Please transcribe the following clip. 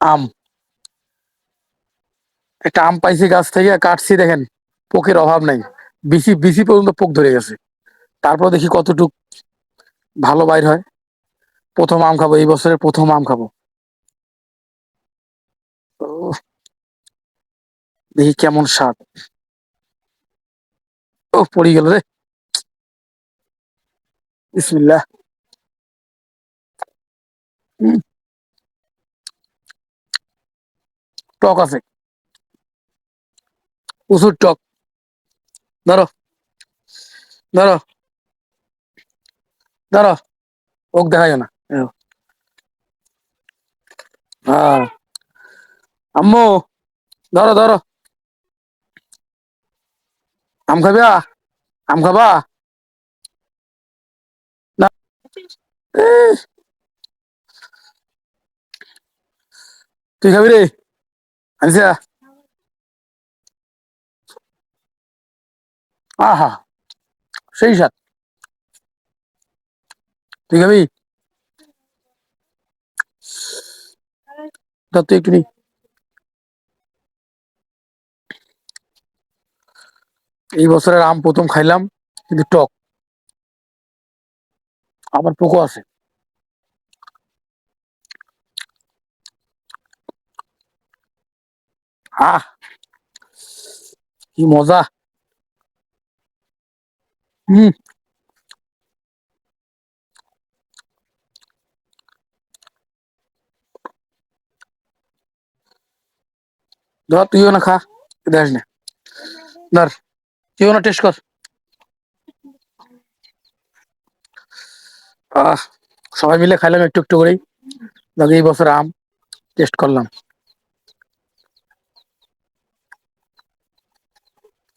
আম। একটা আম পাইছি গাছ থেকে, কাটছি দেখেন, পোকের অভাব নাই। বিসি বিসি পর্যন্ত পোক ধরে গেছে। তারপর দেখি কতটুক ভালো বাইর হয়। প্রথম আম খাব, এই বছরের প্রথম আম খাব। দেখি কেমন স্বাদ। ও পড়ি গেল রে। বিসমিল্লাহ। টক আছে। প্রচুর টক। ধরো। ধরো। ধরো। ওক দেখা যায় না হ্যাঁ। আম্মু, ধরো ধরো। আম খাবা আম খাবা? না। তুই খাবি রে? আনসা আহা, সেই সাত। তুই খাবি? তুই একটু এই বছরের আম প্রথম খাইলাম, কিন্তু টক। আবার পোকো আছে। আহ, কি মজা। হুম। ধর তুইও না খা, দেখ না। ধর তুইও না টেস্ট কর। আহ, সবাই মিলে খাইলাম একটু একটু করেই। এই বছর আম টেস্ট করলাম।